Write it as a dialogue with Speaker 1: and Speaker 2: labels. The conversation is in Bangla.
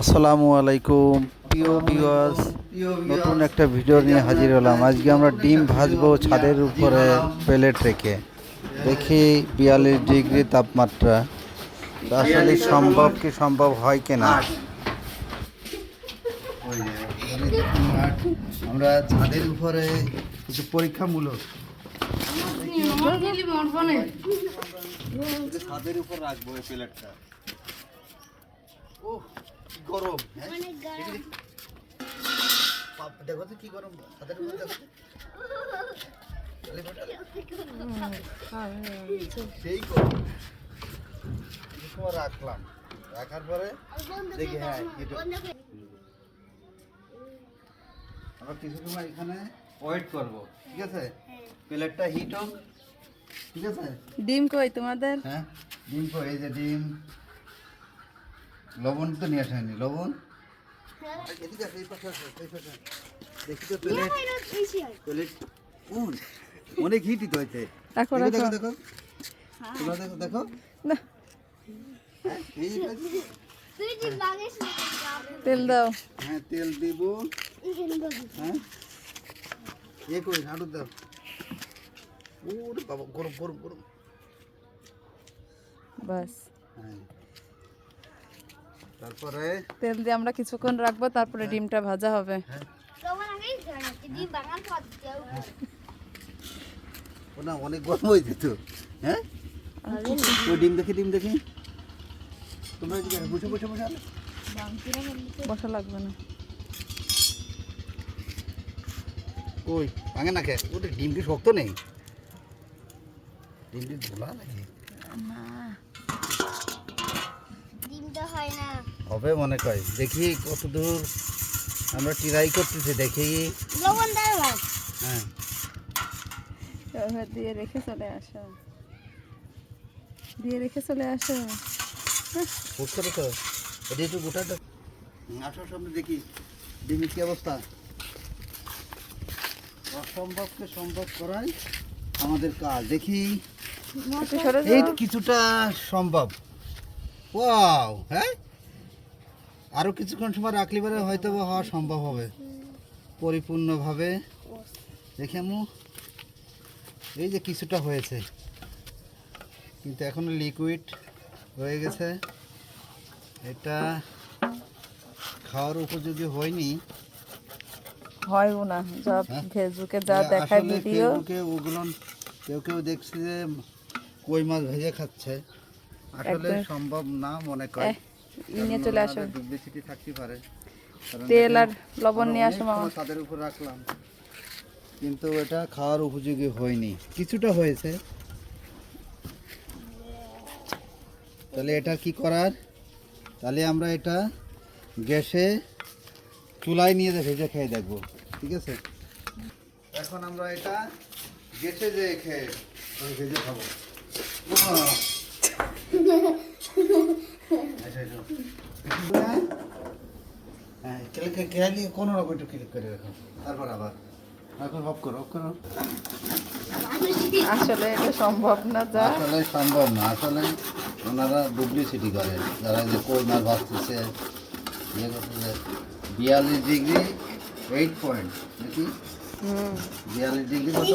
Speaker 1: আসসালামু আলাইকুম। প্রিয় ভিউয়ার্স নতুন একটা ভিডিও নিয়ে হাজির হলাম। আজকে আমরা ডিম ভাজবো ছাদের উপরে প্লেট রেখে। দেখি বিয়াল্লিশ ডিগ্রি তাপমাত্রা। আসলে সম্ভব কি সম্ভব হয় কিনা? আমরা ছাদের উপরে কিছু পরীক্ষামূলক। ছাদের উপর রাখব এই প্লেটটা। কি গরম হ্যাঁ? দেখি, দেখি। বাপ, দেখো তো কি গরম। ছাদের উপর দেখো তো। তাহলে ওটা- সেই গরম। কিছু সময় রাখলাম। রাখার পরে দেখি হ্যাঁ এটা আমরা কিছু সময় এখানে ওয়েট করব ঠিক আছে? প্লেটটা হিট হোক ঠিক আছে?
Speaker 2: ডিম কই তোমাদের?
Speaker 1: হ্যাঁ ডিম কো এই যে ডিম। লবণ তো নিয়ে আসেনি লবণ? অনেক হিটই তো হয়েছে দেখো দেখো। দেখো দেখো। হ্যাঁ
Speaker 2: তেল দাও।
Speaker 1: হ্যাঁ তেল দিব। হ্যাঁ। এ কই দাও। ওরে বাবা গরম গরম গরম।
Speaker 2: বাস।
Speaker 1: হ্যাঁ। তারপরে?
Speaker 2: তেল দিয়ে আমরা কিছুক্ষণ রাখব তারপরে ডিমটা ভাজা হবে।
Speaker 1: হ্যাঁ। ও না অনেক গরম হয়েছে তো হ্যাঁ? ডিম দেখি ডিম দেখি। তোমরা কি বসে বসে বসে।
Speaker 2: বসা লাগবে না।
Speaker 1: ওই ভাঙে না খেয়ে। ওটা ডিম কি শক্ত নেই। ডিমটি ধোলা নাকি? হবে মনে কয়। দেখি কত দূর আমরা ট্রাই করতেছি দেখি। হ্যাঁ।
Speaker 2: দিয়ে রেখে চলে আসো। দিয়ে রেখে চলে আসো।
Speaker 1: বুঝতে পেরেছ এটা একটু আসার সামনে দেখি ডিমের কি অবস্থা। অসম্ভবকে সম্ভব করাই আমাদের কাজ। দেখি। এই কিছুটা সম্ভব। ওয়াও হ্যাঁ? আরও কিছুক্ষণ সময় রাখলে পরে হয়তো হওয়া সম্ভব হবে। পরিপূর্ণভাবে। দেখে আমু এই যে কিছুটা হয়েছে। কিন্তু এখনও লিকুইড হয়ে গেছে। এটা খাওয়ার উপযোগী হয়নি।
Speaker 2: হয়ও না। যা
Speaker 1: হ্যাঁ?
Speaker 2: ফেসবুকে যা দেখায় ভিডিও
Speaker 1: ফেসবুকে ওগুলো কেউ কেউ দেখছি যে কই মাছ ভেজে খাচ্ছে। আসলে সম্ভব না মনে করে।
Speaker 2: নিয়ে চলে আসো
Speaker 1: ডুপ্লিসিটি থাকতে পারে।
Speaker 2: তেল আর লবণ নিয়ে
Speaker 1: আমরা
Speaker 2: আসো মামা।
Speaker 1: ছাদের উপর রাখলাম। কিন্তু এটা খাওয়ার উপযোগী হয়নি। কিছুটা হয়েছে। তাহলে এটা কি করার? তাহলে আমরা এটা গ্যাসে চুলায় নিয়ে ভেজে খেয়ে দেখব। ঠিক আছে? এখন আমরা এটা গ্যাসে যে খেয়ে ভেজে খাব। হ্যাঁ? হ্যাঁ ক্লিক কোনো রকম একটু ক্লিক করে রাখো। তারপর আবার। এখন অফ করো অফ করো।
Speaker 2: আসলে এটা সম্ভব না যা।
Speaker 1: আসলে সম্ভব না। আসলে ওনারা ডুপ্লিসিটি করে। যারা যে কই মাছ ভাজতেছে ইয়ে করতেছে বিয়াল্লিশ ডিগ্রি এইট পয়েন্ট নাকি?
Speaker 2: হুম।
Speaker 1: বিয়াল্লিশ ডিগ্রি কত?